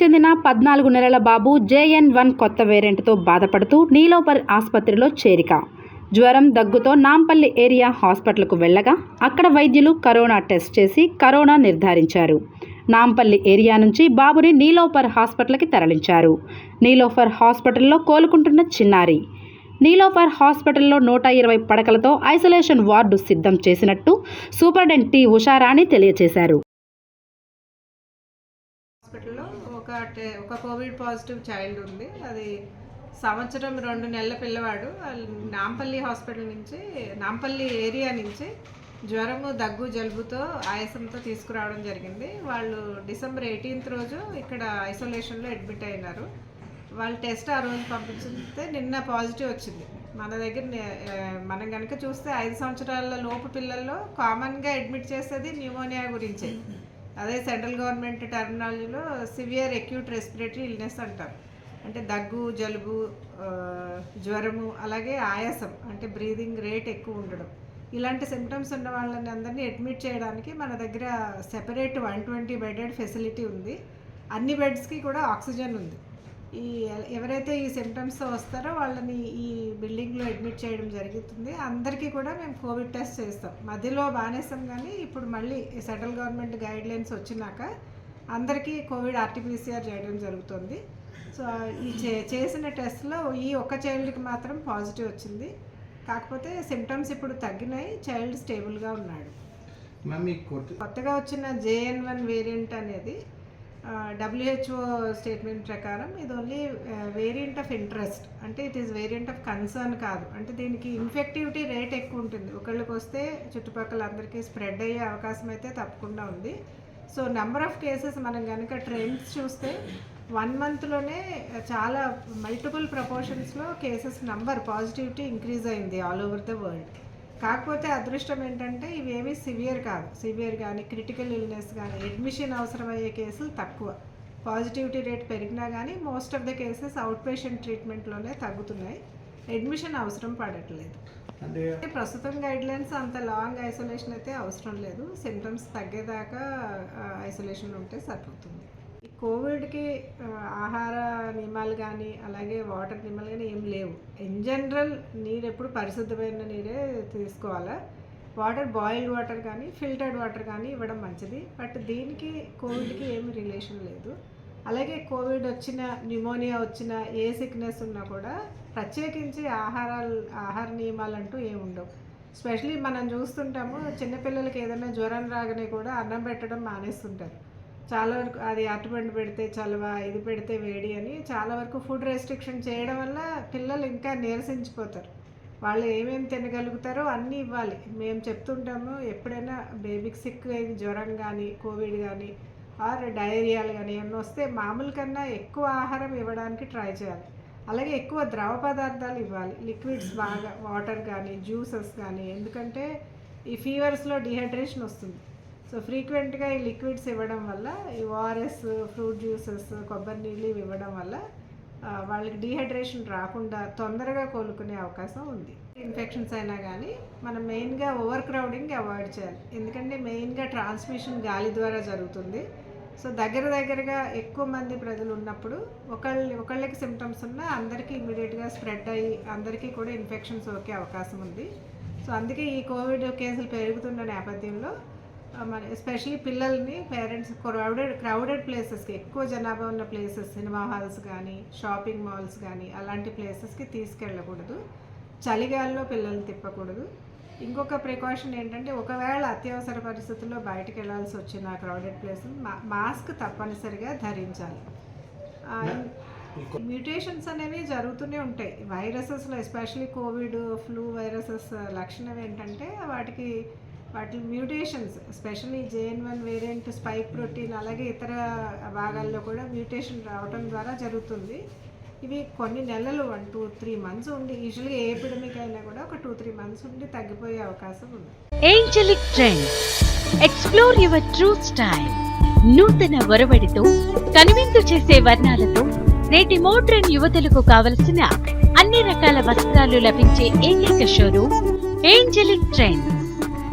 చెందిన పద్నాలుగు నెలల బాబు జేఎన్ వన్ కొత్త వేరియంట్తో బాధపడుతూ నీలోపర్ ఆసుపత్రిలో చేరిక. జ్వరం దగ్గుతో నాంపల్లి ఏరియా హాస్పిటల్కు వెళ్ళగా అక్కడ వైద్యులు కరోనా టెస్ట్ చేసి కరోనా నిర్ధారించారు. నాంపల్లి ఏరియా నుంచి బాబుని నీలోఫర్ హాస్పిటల్కి తరలించారు. నీలోఫర్ హాస్పిటల్లో కోలుకుంటున్న చిన్నారి. నీలోఫర్ హాస్పిటల్లో నూట ఇరవై పడకలతో ఐసోలేషన్ వార్డు సిద్ధం చేసినట్టు సూపరింటెండెంట్ టి ఉషారాణి తెలియజేశారు ఒక టే- ఒక కోవిడ్ పాజిటివ్ చైల్డ్ ఉంది. అది సంవత్సరం రెండు నెలల పిల్లవాడు. వాళ్ళు నాంపల్లి హాస్పిటల్ నుంచి నాంపల్లి ఏరియా నుంచి జ్వరము దగ్గు జలుబుతో ఆయాసంతో తీసుకురావడం జరిగింది. వాళ్ళు డిసెంబర్ ఎయిటీన్త్ రోజు ఇక్కడ ఐసోలేషన్లో అడ్మిట్ అయినారు. వాళ్ళు టెస్ట్ ఆ రోజు పంపించితే నిన్న పాజిటివ్ వచ్చింది. మన దగ్గర నే- మనం కనుక చూస్తే ఐదు సంవత్సరాల లోపు పిల్లల్లో కామన్గా అడ్మిట్ చేసేది న్యూమోనియా గురించే. అదే సెంట్రల్ గవర్నమెంట్ టర్మినాలజీలో సివియర్ ఎక్యూట్ రెస్పిరేటరీ ఇల్నెస్ అంటారు. అంటే దగ్గు జలుబు జ్వరము అలాగే ఆయాసం అంటే బ్రీదింగ్ రేట్ ఎక్కువ ఉండడం. ఇలాంటి సిమ్టమ్స్ ఉన్న వాళ్ళని అందరినీ అడ్మిట్ చేయడానికి మన దగ్గర separate one twenty bedded facility ఉంది. అన్ని బెడ్స్కి కూడా ఆక్సిజన్ ఉంది. ఈ ఎవరైతే ఈ సిమ్టమ్స్తో వస్తారో వాళ్ళని ఈ బిల్డింగ్లో అడ్మిట్ చేయడం జరుగుతుంది. అందరికీ కూడా మేము కోవిడ్ టెస్ట్ చేస్తాం. మధ్యలో బానేస్తాం కానీ ఇప్పుడు మళ్ళీ సెంట్రల్ గవర్నమెంట్ గైడ్ లైన్స్ వచ్చినాక అందరికీ కోవిడ్ ఆర్టీపీసీఆర్ చేయడం జరుగుతుంది. సో ఈ చే చేసిన టెస్ట్లో ఈ ఒక్క చైల్డ్కి మాత్రం పాజిటివ్ వచ్చింది. కాకపోతే సిమ్టమ్స్ ఇప్పుడు తగ్గినాయి. చైల్డ్ స్టేబుల్గా ఉన్నాడు. కొత్తగా వచ్చిన జేఎన్ వన్ వేరియంట్ అనేది డబ్ల్యూహెచ్ఓ స్టేట్మెంట్ ప్రకారం ఇది ఓన్లీ వేరియంట్ ఆఫ్ ఇంట్రెస్ట్ అంటే it is variant of concern కాదు. అంటే దీనికి ఇన్ఫెక్టివిటీ రేట్ ఎక్కువ ఉంటుంది. ఒకళ్ళకి వస్తే చుట్టుపక్కల అందరికీ స్ప్రెడ్ అయ్యే అవకాశం అయితే తప్పకుండా ఉంది. సో నెంబర్ ఆఫ్ కేసెస్ మనం కనుక ట్రెండ్స్ చూస్తే వన్ మంత్లోనే చాలా మల్టిపుల్ ప్రపోర్షన్స్లో కేసెస్ నెంబర్ పాజిటివిటీ ఇంక్రీజ్ అయింది ఆల్ ఓవర్ ద వరల్డ్ కాకపోతే అదృష్టం ఏంటంటే ఇవేమీ సివియర్ కాదు. సివియర్ కానీ క్రిటికల్ ఇల్నెస్ కానీ అడ్మిషన్ అవసరమయ్యే కేసులు తక్కువ. పాజిటివిటీ రేట్ పెరిగినా కానీ most of the cases out patient ట్రీట్మెంట్లోనే తగ్గుతున్నాయి. అడ్మిషన్ అవసరం పడట్లేదు. అంటే ప్రస్తుతం గైడ్ లైన్స్ అంత లాంగ్ ఐసోలేషన్ అయితే అవసరం లేదు. సిమ్టమ్స్ తగ్గేదాకా ఐసోలేషన్ ఉంటే సరిపోతుంది. కోవిడ్కి ఆహార నియమాలు కానీ అలాగే వాటర్ నియమాలు కానీ ఏం లేవు. ఇన్ జనరల్ నీరు ఎప్పుడు పరిశుద్ధమైన నీరే తీసుకోవాలి. వాటర్ బాయిల్డ్ వాటర్ కానీ ఫిల్టర్డ్ వాటర్ కానీ ఇవ్వడం మంచిది. బట్ దీనికి కోవిడ్కి ఏమి రిలేషన్ లేదు. అలాగే కోవిడ్ వచ్చిన న్యూమోనియా వచ్చిన ఏ సిక్నెస్ ఉన్నా కూడా ప్రత్యేకించి ఆహారాలు ఆహార నియమాలు అంటూ ఏమి ఉండవు. స్పెషలీ మనం చూస్తుంటాము చిన్నపిల్లలకి ఏదైనా జ్వరం రాగానే కూడా అన్నం పెట్టడం మానేస్తుంటారు. చాలా వరకు అది అటుబండి పెడితే చలవ ఇది పెడితే వేడి అని చాలా వరకు ఫుడ్ రెస్ట్రిక్షన్ చేయడం వల్ల పిల్లలు ఇంకా నీరసించిపోతారు. వాళ్ళు ఏమేమి తినగలుగుతారో అన్నీ ఇవ్వాలి. మేము చెప్తుంటాము ఎప్పుడైనా బేబీకి సిక్ అయింది జ్వరం కానీ కోవిడ్ కానీ ఆర్ డయేరియాలు కానీ ఏమన్నా వస్తే మామూలు కన్నా ఎక్కువ ఆహారం ఇవ్వడానికి ట్రై చేయాలి. అలాగే ఎక్కువ ద్రవ పదార్థాలు ఇవ్వాలి. లిక్విడ్స్ బాగా వాటర్ కానీ జ్యూసెస్ కానీ ఎందుకంటే ఈ ఫీవర్స్లో డిహైడ్రేషన్ వస్తుంది. సో ఫ్రీక్వెంట్గా ఈ లిక్విడ్స్ ఇవ్వడం వల్ల ఈ ఓఆర్ఎస్ ఫ్రూట్ జ్యూసెస్ కొబ్బరి నీళ్ళు ఇవి ఇవ్వడం వల్ల వాళ్ళకి డీహైడ్రేషన్ రాకుండా తొందరగా కోలుకునే అవకాశం ఉంది. ఇన్ఫెక్షన్స్ అయినా కానీ మనం మెయిన్గా ఓవర్ క్రౌడింగ్ అవాయిడ్ చేయాలి. ఎందుకంటే మెయిన్గా ట్రాన్స్మిషన్ గాలి ద్వారా జరుగుతుంది. సో దగ్గర దగ్గరగా ఎక్కువ మంది ప్రజలు ఉన్నప్పుడు ఒకళ్ళ ఒకళ్ళకి సిమ్టమ్స్ ఉన్నా అందరికీ ఇమీడియట్గా స్ప్రెడ్ అయ్యి అందరికీ కూడా ఇన్ఫెక్షన్స్ సోకే అవకాశం ఉంది. సో అందుకే ఈ కోవిడ్ కేసులు పెరుగుతున్న నేపథ్యంలో మన ఎస్పెషలీ పిల్లల్ని పేరెంట్స్ క్రౌడెడ్ క్రౌడెడ్ ప్లేసెస్కి ఎక్కువ జనాభా ఉన్న ప్లేసెస్ సినిమా హాల్స్ కానీ షాపింగ్ మాల్స్ కానీ అలాంటి ప్లేసెస్కి తీసుకెళ్ళకూడదు. చలిగాల్లో పిల్లల్ని తిప్పకూడదు. ఇంకొక ప్రికాషన్ ఏంటంటే ఒకవేళ అత్యవసర పరిస్థితుల్లో బయటికి వెళ్ళాల్సి వచ్చిన క్రౌడెడ్ ప్లేస్ మాస్క్ తప్పనిసరిగా ధరించాలి. మ్యూటేషన్స్ అనేవి జరుగుతూనే ఉంటాయి. వైరసెస్లో ఎస్పెషలీ కోవిడ్ ఫ్లూ వైరసెస్ లక్షణం ఏంటంటే వాటికి వాటి mutations specially JN one variant spike protein అలాగే ఇతర భాగాల్లో కూడా మ్యూటేషన్ రావడం ద్వారా జరుగుతుంది. ఇవి కొన్ని నెలలు వన్ టూ త్రీ మంత్స్ ఉండి యూజువల్గా ఏ ఎపిడమిక్ అయినా కూడా ఒక టూ త్రీ మంత్స్ ఉండి తగ్గిపోయే అవకాశం ఉంది. Angelic Trends explore your true style నూతన ఒరవడితో కనువిందు చేసే వర్ణాలతో నేటి మోడ్రన్ యువతులకు కావలసిన అన్ని రకాల వస్త్రాలు లభించే ఏకైక షోరూమ్ ఏంజలిక్ ట్రెండ్స్